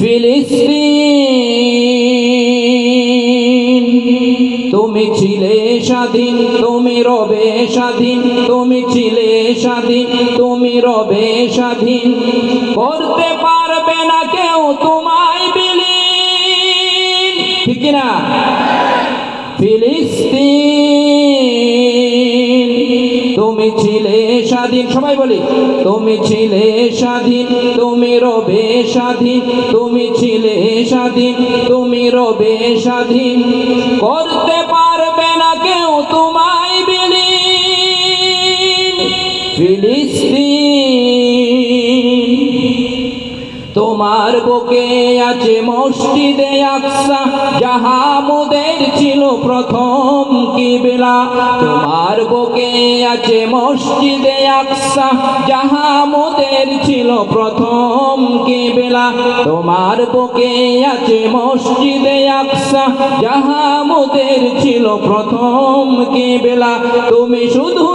ফিলিস্তিন, তুমি ছিলে স্বাধীন, তুমি রবে স্বাধীন, তুমি ছিলে স্বাধীন, তুমি রবে স্বাধীন। করতে পারবে না কেউ তোমায় বিলীন। ঠিক না ফিলিস্তিন তুমি ছিলে স্বাধীন। সবাই বলি, তুমি ছিলে স্বাধীন, তুমি রবে স্বাধীন, তুমি ছিলে স্বাধীন, তুমি রবে স্বাধীন। করতে পারবে না কেউ তোমায় বিলি ফিলিস্তিন তোমার বুকে আছে মসজিদে আকসা, যাহা মোদের ছিল প্রথম কিবলা। তোমার বুকে আছে মসজিদে আকসা, যাহা মোদের ছিল প্রথম কিবলা। তোমার বুকে আছে মসজিদে আকসা, যাহা মোদের ছিল প্রথম কিবলা। তুমি শুধু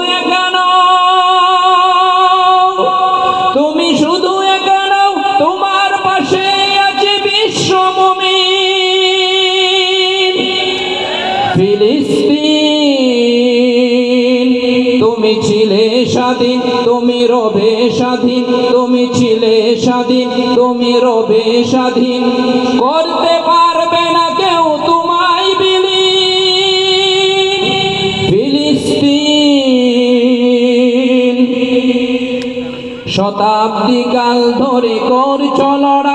ফিলিস্তিন। তুমি ছিলে স্বাধীন, তুমি রবে স্বাধীন, তুমি ছিলে স্বাধীন, তুমি রবে স্বাধীন। করতে পারবে না কেউ তোমায় বিলীন। ফিলিস্তিন শতাব্দী কাল ধরে করছ লড়াই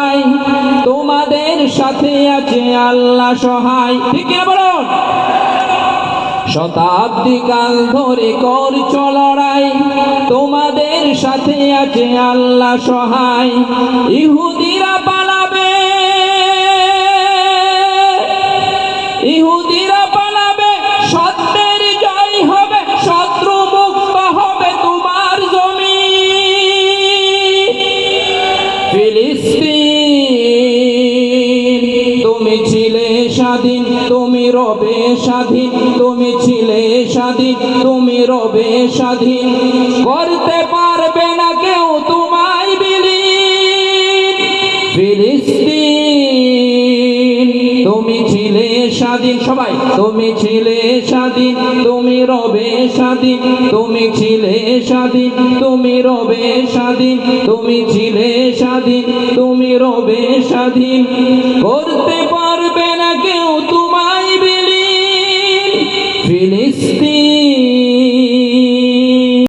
তোমাদের সাথে আছে আল্লাহ সহায়। ঠিক কিনা শতাব্দী কাল ধরে করছ লড়াই। তোমাদের সাথে আছে আল্লাহ সহায়। ইহুদিরা তুমি ছিলে স্বাধীন, তুমি রবে স্বাধীন, তুমি ছিলে স্বাধীন, তুমি রবে স্বাধীন। করতে পারবে না কেউ তোমায় বিলীন। ফিলিস্তিন, তুমি ছিলে স্বাধীন, সবাই, তুমি ছিলে স্বাধীন, তুমি রবে স্বাধীন, তুমি ছিলে স্বাধীন, তুমি রবে স্বাধীন, তুমি ছিলে স্বাধীন, তুমি রবে স্বাধীন। করতে পারবে না